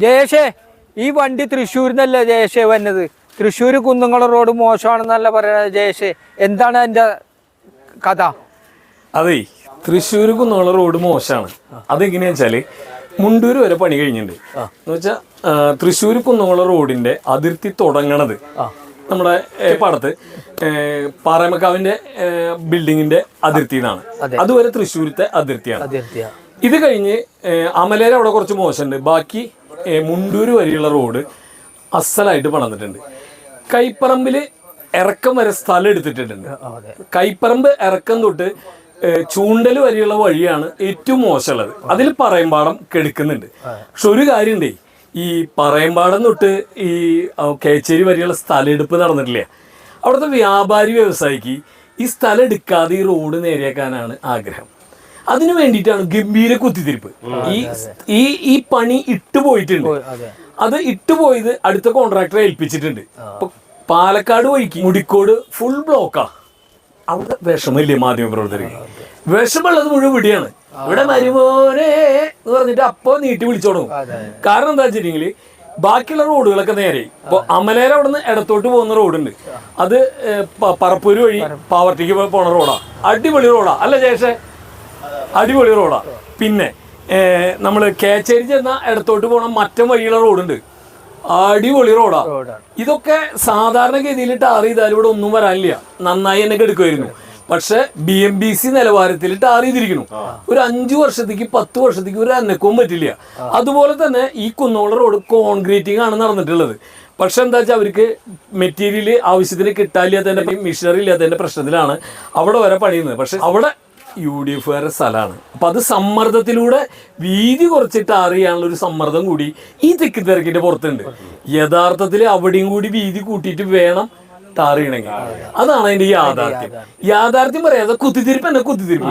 ജയേഷേ ഈ വണ്ടി തൃശ്ശൂരിന്നല്ലേ ജയേഷേ വന്നത്? തൃശ്ശൂർ കുന്നുംകുളം റോഡ് മോശമാണെന്നല്ല പറയുന്നത് ജയേഷേ. എന്താണ് എന്റെ കഥ? അതെ തൃശ്ശൂർ കുന്നുള്ള റോഡ് മോശമാണ്. അതെങ്ങനെയാ വെച്ചാൽ മുണ്ടൂര് വരെ പണി കഴിഞ്ഞിട്ടുണ്ട്. എന്ന് വെച്ചാൽ തൃശ്ശൂർ കുന്നംകുളം റോഡിന്റെ അതിർത്തി തുടങ്ങണത്. നമ്മുടെ പടത്ത് പാറമക്കാവിന്റെ ബിൽഡിങ്ങിന്റെ അതിർത്തിയിലാണ്. അതുവരെ തൃശ്ശൂരത്തെ അതിർത്തിയാണ്. അതിർത്തിയ. ഇത് കഴിഞ്ഞ് അമലേര അവിടെ കുറച്ച് മോശമുണ്ട്. ബാക്കി മുണ്ടൂര് വരെയുള്ള റോഡ് അസലായിട്ട് പണിതിട്ടുണ്ട് കൈപ്പറമ്പിൽ ഇറക്കം വരെ സ്ഥലം എടുത്തിട്ടുണ്ട്. കൈപ്പറമ്പ് ഇറക്കം തൊട്ട് ചൂണ്ടൽ വരെയുള്ള വഴിയാണ് ഏറ്റവും മോശമുള്ളത്. അതിൽ പറയമ്പാടം കെടുക്കുന്നുണ്ട്. പക്ഷെ ഒരു കാര്യമുണ്ടേ. ഈ പറയമ്പാടം തൊട്ട് ഈ കേച്ചേരി വരെയുള്ള സ്ഥലമെടുപ്പ് നടന്നിട്ടില്ല? അവിടുത്തെ വ്യാപാരി വ്യവസായിക്ക് ഈ സ്ഥലം എടുക്കാതെ ഈ റോഡ് നേരെയാക്കാനാണ് ആഗ്രഹം. അതിനു വേണ്ടിയിട്ടാണ് ഗംഭീര കുത്തിത്തിരിപ്പ്. ഈ ഈ ഈ പണി ഇട്ടുപോയിട്ടുണ്ട് അത്. ഇട്ടുപോയത് അടുത്ത കോൺട്രാക്ടറെ ഏൽപ്പിച്ചിട്ടുണ്ട്. പാലക്കാട് വഴിക്ക് മുടിക്കോട് ഫുൾ ബ്ലോക്കാ അവിടെ വിഷമില്ലേ മാധ്യമ പ്രവർത്തകർക്ക്? വിഷമുള്ളത് മുഴുവൻ ഇവിടെയാണ്. ഇവിടെ മരുമോനെ എന്ന് പറഞ്ഞിട്ട് അപ്പോ നീട്ടി വിളിച്ചു തുടങ്ങും കാരണം എന്താ വെച്ചിട്ടുണ്ടെങ്കിൽ ബാക്കിയുള്ള റോഡുകളൊക്കെ നേരെ. ഇപ്പൊ അമലേര അവിടെ നിന്ന് ഇടത്തോട്ട് പോകുന്ന റോഡുണ്ട്. അത് പറപ്പൂര് വഴി പാവർട്ടിക്ക് പോണ റോഡാ. അടിപൊളി റോഡാ. അല്ല ജേഷേ അടിപൊളി റോഡാ പിന്നെ നമ്മൾ കേച്ചേരി ചെന്ന ഇടത്തോട്ട് പോണ മറ്റം വഴിയുള്ള റോഡുണ്ട് അടിപൊളി റോഡാ ഇതൊക്കെ സാധാരണഗതിയിൽ ടാർ ചെയ്താൽ ഇവിടെ ഒന്നും വരാനില്ല. നന്നായി എന്നൊക്കെ എടുക്കുമായിരുന്നു പക്ഷെ ബി എം ബി സി നിലവാരത്തിൽ ടാർ ചെയ്തിരിക്കുന്നു. ഒരു അഞ്ചു വർഷത്തേക്ക് പത്ത് വർഷത്തേക്ക് ഒരു അനക്കവും പറ്റില്ല. അതുപോലെ തന്നെ ഈ കുന്നോള റോഡ് കോൺക്രീറ്റിംഗ് ആണ് നടന്നിട്ടുള്ളത്. പക്ഷെ എന്താ വെച്ചാൽ അവർക്ക് മെറ്റീരിയൽ ആവശ്യത്തിന് കിട്ടാനില്ലാത്തതിന്റെ മിഷനറി ഇല്ലാത്തതിന്റെ പ്രശ്നത്തിലാണ് അവിടെ വരെ പണിയുന്നത്. പക്ഷെ അവിടെ യു ഡി എഫുകാരുടെ സ്ഥലമാണ്. അപ്പം അത് സമ്മർദ്ദത്തിലൂടെ വീതി കുറച്ചിട്ട് അറിയാനുള്ള ഒരു സമ്മർദ്ദം കൂടി ഈ തെക്ക് തിരക്കിന്റെ പുറത്തുണ്ട്. യഥാർത്ഥത്തിൽ അവിടെയും കൂടി വീതി കൂട്ടിയിട്ട് വേണം ടാറിയണമെങ്കിൽ അതാണ് അതിന്റെ യാഥാർത്ഥ്യം. യാഥാർത്ഥ്യം പറയാതെ കുത്തിത്തിരിപ്പ് എന്നെ കുത്തിത്തിരിപ്പ്